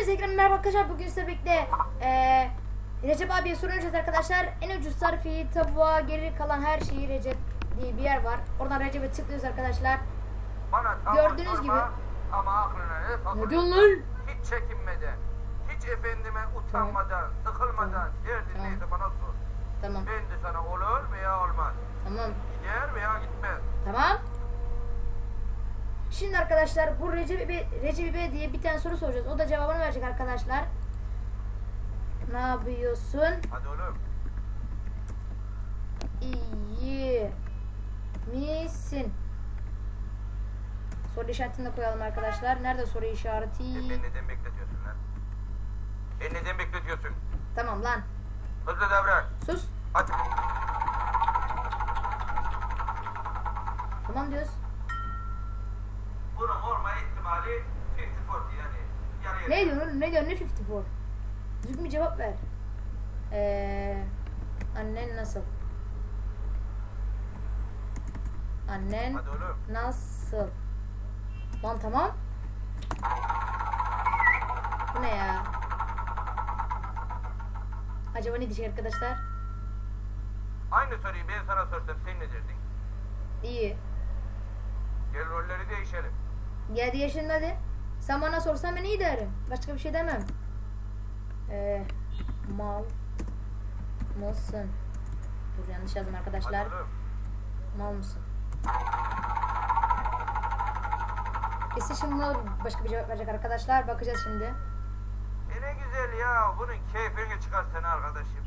Hepinize ekran merhaba arkadaşlar. Bugün sizlerle birlikte eee Recep abiye soracağız arkadaşlar. En ucuz tarifi, tavuğa, geri kalan her şeyi Recep diye bir yer var. Oradan Recep'e tıklıyoruz arkadaşlar. Bana tamam Gördüğünüz sorma gibi. Ama aklına ne Ne takılıyor? diyorsun lan? Hiç çekinmeden, hiç efendime utanmadan, sıkılmadan derdin Tamam. neyse bana sor. Tamam. Ben de sana olur veya olmaz. Tamam. Gider veya gitmez. Tamam. Şimdi arkadaşlar bu Recep İbe, Recep İbe diye bir tane soru soracağız. O da cevabını verecek arkadaşlar. Ne yapıyorsun? Hadi oğlum. İyi misin? Soru işaretini de koyalım arkadaşlar. Nerede soru işareti? E, ben neden bekletiyorsun lan? Ben neden bekletiyorsun? Tamam lan. Hızlı davran. Sus. Hadi. Tamam diyoruz. Ne diyorsun? Ne diyorsun? Ne 54? Düzgün bir cevap ver. Ee, annen nasıl? Annen nasıl? Lan tamam. Bu ne ya? Acaba ne diyecek arkadaşlar? Aynı soruyu ben sana sorsam sen ne derdin? İyi. Gel rolleri değişelim. Geldi yaşın hadi. Sen bana sorsan ben iyi derim. Başka bir şey demem. Ee, mal mısın? Dur yanlış yazdım arkadaşlar. Mal mısın? Kesin şimdi buna başka bir cevap verecek arkadaşlar. Bakacağız şimdi. E ne güzel ya. Bunun keyfini çıkarsana arkadaşım.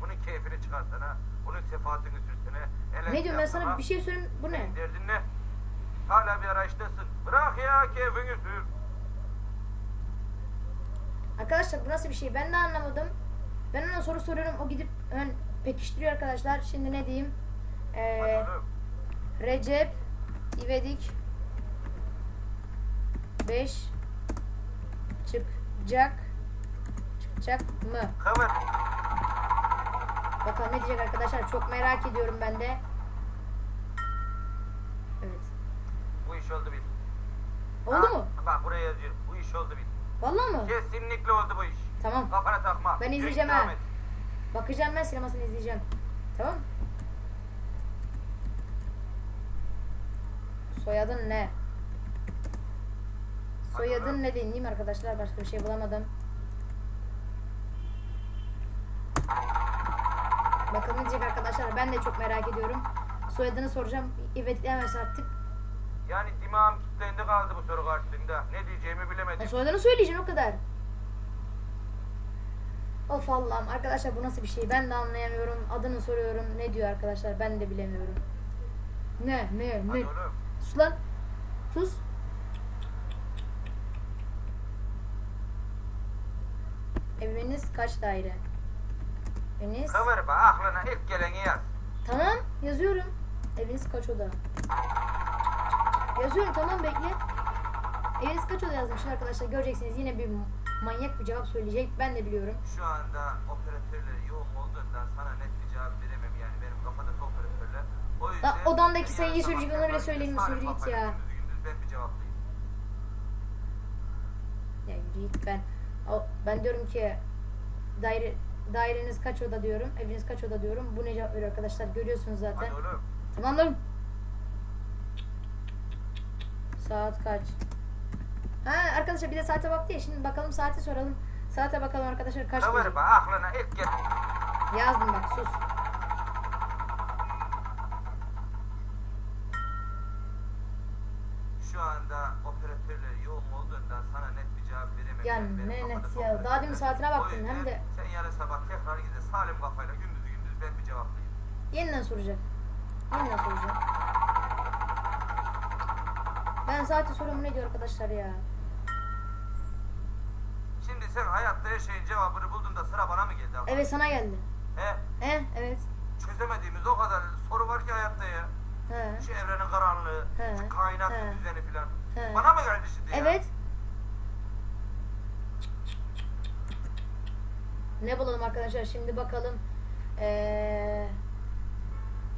Bunun keyfini çıkarsana. Bunun sefahatini sürsene. Ne diyorum ben sana yapsana. bir şey söyleyeyim. Bu ne? Derdin ne? Hala bir arayıştasın. Bırak ya keyfini sür. Arkadaşlar bu nasıl bir şey? Ben de anlamadım. Ben ona soru soruyorum. O gidip hemen pekiştiriyor arkadaşlar. Şimdi ne diyeyim? Ee. Recep İvedik 5 çıkacak çıkacak mı? Kıvır. Bakalım ne diyecek arkadaşlar çok merak ediyorum ben de. Evet. Bu iş oldu bil. Oldu Ha, mu? Bak buraya yazıyorum. Bu iş oldu bil. Vallahi mı? Kesinlikle oldu bu iş. Tamam. Kafana takma. Ben izleyeceğim ha. Bakacağım ben sinemasını izleyeceğim. Tamam. Soyadın ne? Soyadın ne mi arkadaşlar? Başka bir şey bulamadım. Bakalım diyecek arkadaşlar. Ben de çok merak ediyorum. Soyadını soracağım. Evet demez artık. Yani dimağım kilitlendi kaldı bu soru karşısında. Ne diyeceğimi bilemedim. soyadını söyleyeceğim o kadar. Of Allah'ım arkadaşlar bu nasıl bir şey ben de anlayamıyorum. Adını soruyorum ne diyor arkadaşlar ben de bilemiyorum. Ne ne Hadi ne? oğlum. Sus lan. Sus. Eviniz kaç daire? Eviniz... Kıvır be aklına ilk geleni yaz. Tamam yazıyorum. Eviniz kaç oda? Yazıyorum tamam bekle. Eviniz kaç oda şimdi arkadaşlar göreceksiniz yine bir manyak bir cevap söyleyecek ben de biliyorum. Şu anda operatörler yoğun olduğundan sana net bir cevap veremem yani benim kafada operatörler. O yüzden odandaki seni sayıyı söyleyecek, ona bile sarı yürü git ya. Ben bir cevaplayayım. Ya yürü git ben. O- Ben diyorum ki daire daireniz kaç oda diyorum. Eviniz kaç oda diyorum. Bu ne cevap veriyor arkadaşlar görüyorsunuz zaten. Hadi oğlum. Tamam lan. Saat kaç? Ha arkadaşlar bir de saate baktı ya. Şimdi bakalım saati soralım. Saate bakalım arkadaşlar kaç Kıvır diyecek. be aklına ilk gel. Yazdım bak sus. Şu anda operatörler yoğun olduğundan sana net bir cevap veremem. Ya yani ne net ya. Daha demin saatine O baktın, hem de- Sen yarın sabah tekrar gide salim kafayla gündüz gündüz ben bir cevaplayayım. Yeniden soracak. Yeniden soracak. Ben saati sorumu ne diyor arkadaşlar ya. Şimdi sen hayatta her şeyin cevabını buldun da sıra bana mı geldi? abla? Evet sana geldi. He? He evet. Çözemediğimiz o kadar soru var ki hayatta ya. He. Şu evrenin karanlığı, He, şu kainat he. düzeni filan. He. Bana mı geldi şimdi ya? Evet. Ne bulalım arkadaşlar şimdi bakalım. Ee,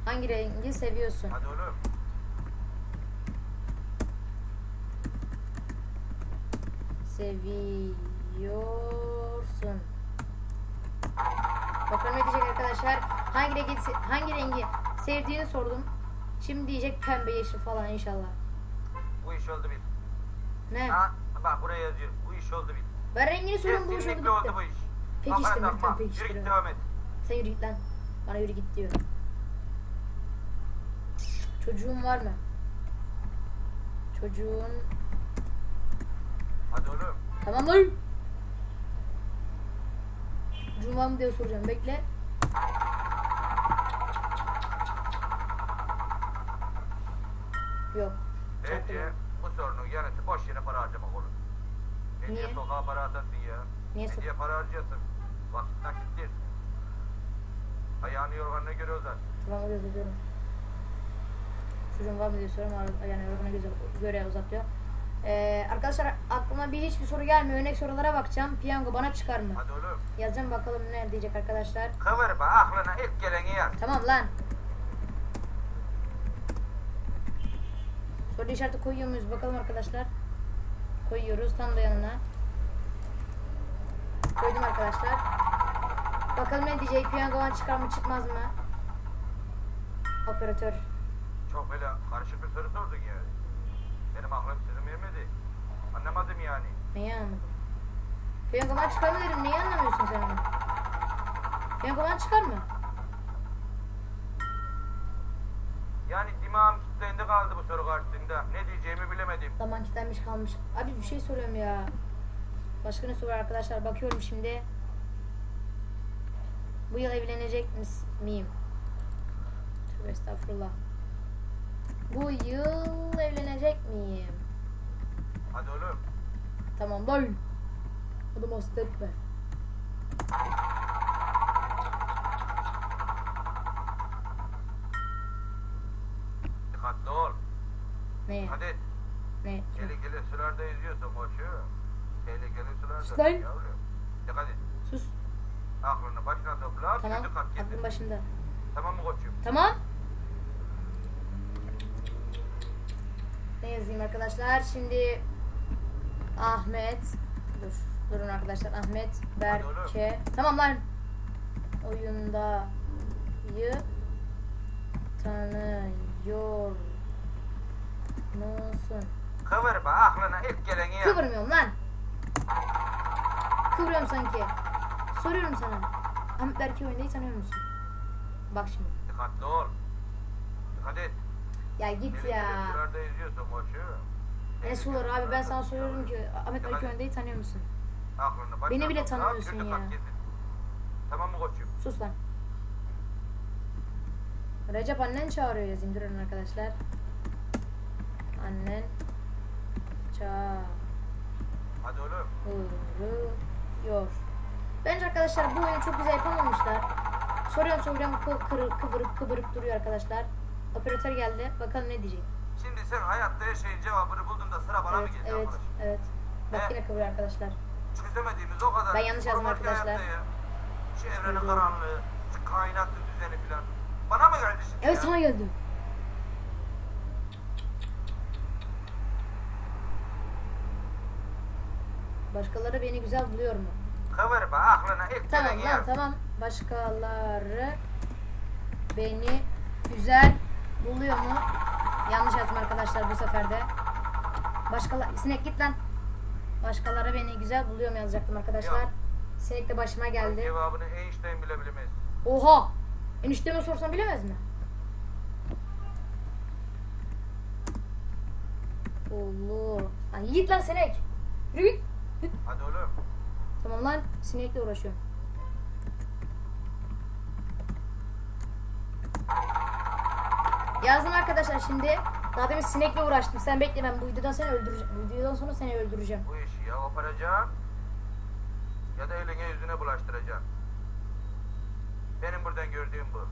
hangi rengi seviyorsun? Hadi oğlum. Seviyorum. tanıyorsun. Bakalım ne diyecek arkadaşlar. Hangi rengi, hangi rengi sevdiğini sordum. Şimdi diyecek pembe yeşil falan inşallah. Bu iş oldu bil. Ne? Ha, bak buraya yazıyor. Bu iş oldu bil. Ben rengini soruyorum bu iş oldu Kesinlikle oldu bitti. bu iş. Peki Kafana işte, Yürü git devam et. Sen yürü git lan. Bana yürü git diyor. Çocuğun var mı? Çocuğun... Hadi oğlum. Tamam. Çocuğun var mı diye soracağım. Bekle. Yok. Bence bu sorunun yanıtı boş yere para harcamak olur. Ne diye Niye? sokağa para atarsın ya? Niye diye para harcayasın? Vakit nakittir. Ayağını yorganına göre uzar. Tamam öyle yazıyorum. Çocuğun var mı diye soruyorum. Yani yorumuna göre, göre uzatıyor. Ee, arkadaşlar aklıma bir hiçbir soru gelmiyor. Örnek sorulara bakacağım. Piyango bana çıkar mı? Hadi oğlum. Yazacağım bakalım ne diyecek arkadaşlar. Kıvırma aklına ilk geleni yaz. Tamam lan. Soru işareti koyuyor muyuz bakalım arkadaşlar. Koyuyoruz tam da yanına. Koydum arkadaşlar. Bakalım ne diyecek piyangodan çıkar mı çıkmaz mı? Operatör. Çok böyle karışık bir soru sordun yani. Benim aklım sizin vermedi. Anlamadım yani. Neyi anlamadım? Piyangodan dedim. Neyi anlamıyorsun sen onu? Piyangodan çıkar mı? Yani dimağım kilitlendi kaldı bu soru karşısında. Ne diyeceğimi bilemedim. Zaman kilitlenmiş kalmış. Abi bir şey soruyorum ya. Başka ne soru arkadaşlar? Bakıyorum şimdi. Bu yıl evlenecek mis- miyim? Tövbe estağfurullah. Bu yıl evlenecek miyim? Hadi oğlum. Tamam lan. Adım hasta etme. Dikkatli ol. Ne? Hadi. Ne? Tehlikeli sularda yüzüyorsun koçu. Tehlikeli sularda. Sus lan. Yavrum. Dikkat et. Sus. Aklını başına topla. Tamam. Aklım başında. Tamam mı koçum? Tamam. Ne yazayım arkadaşlar? Şimdi Ahmet Dur. Durun arkadaşlar. Ahmet Berke. Tamam lan. Oyundayı tanıyor musun? Kıvırma aklına ilk geleni yaz. Kıvırmıyorum lan. Kıvırıyorum sanki. Soruyorum sana. Ahmet Berke oyundayı tanıyor musun? Bak şimdi. Dikkatli ol. Dikkat et. Ya git ya. Ne suları abi ben sana soruyorum ki Ahmet Berke Önde'yi tanıyor musun? Aklını başına Beni bile topla, tanımıyorsun ya. Tamam mı koçum? Sus lan. Recep annen çağırıyor yazayım durun arkadaşlar. Annen Hadi oğlum. çağırıyor. Bence arkadaşlar bu oyunu çok güzel yapamamışlar. Soruyorum soruyorum kı- kırı- kıvırıp kıvırıp duruyor arkadaşlar. Operatör geldi. Bakalım ne diyecek. Şimdi sen hayatta her şeyin cevabını buldun da sıra bana Evet, mı gelecek evet, arkadaş? evet. Bak He. yine kıvırıyor arkadaşlar. Çözemediğimiz o kadar. Ben yanlış yazdım arkadaşlar. ya. Şu evrenin karanlığı, şu kainatın düzeni filan. Bana mı geldi şimdi Evet ya? sana geldi. Başkaları beni güzel buluyor mu? Kıvırma aklına ilk Tamam lan tamam. Başkaları beni güzel buluyor mu? Yanlış yazdım arkadaşlar bu sefer de. Başkalar sinek git lan. Başkaları beni güzel buluyor mu yazacaktım arkadaşlar. Ya. Sinek de başıma geldi. Cevabını Einstein bile bilemez. Oha! Enişteme sorsam bilemez mi? Allah. Lan git lan sinek. Yürü git. Hadi oğlum. Tamam lan sinekle uğraşıyorum. Yazdım arkadaşlar şimdi. Daha demin sinekle uğraştım. Sen bekle ben bu videodan seni öldüreceğim. Bu videodan sonra seni öldüreceğim. Bu işi ya koparacaksın ya da eline yüzüne bulaştıracaksın. Benim buradan gördüğüm bu.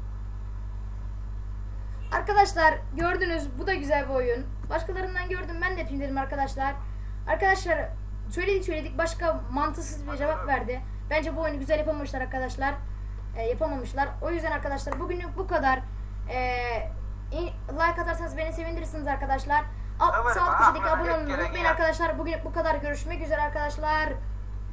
Arkadaşlar gördünüz bu da güzel bir oyun. Başkalarından gördüm ben de yapayım dedim arkadaşlar. Arkadaşlar söyledik söyledik başka mantıksız bir cevap verdi. Bence bu oyunu güzel yapamamışlar arkadaşlar. Ee, yapamamışlar. O yüzden arkadaşlar bugünlük bu kadar. Ee, i- like atarsanız beni sevindirirsiniz arkadaşlar. Alt, sağ alt köşedeki abone olmayı unutmayın arkadaşlar. Bugünlük bu kadar. Görüşmek üzere arkadaşlar.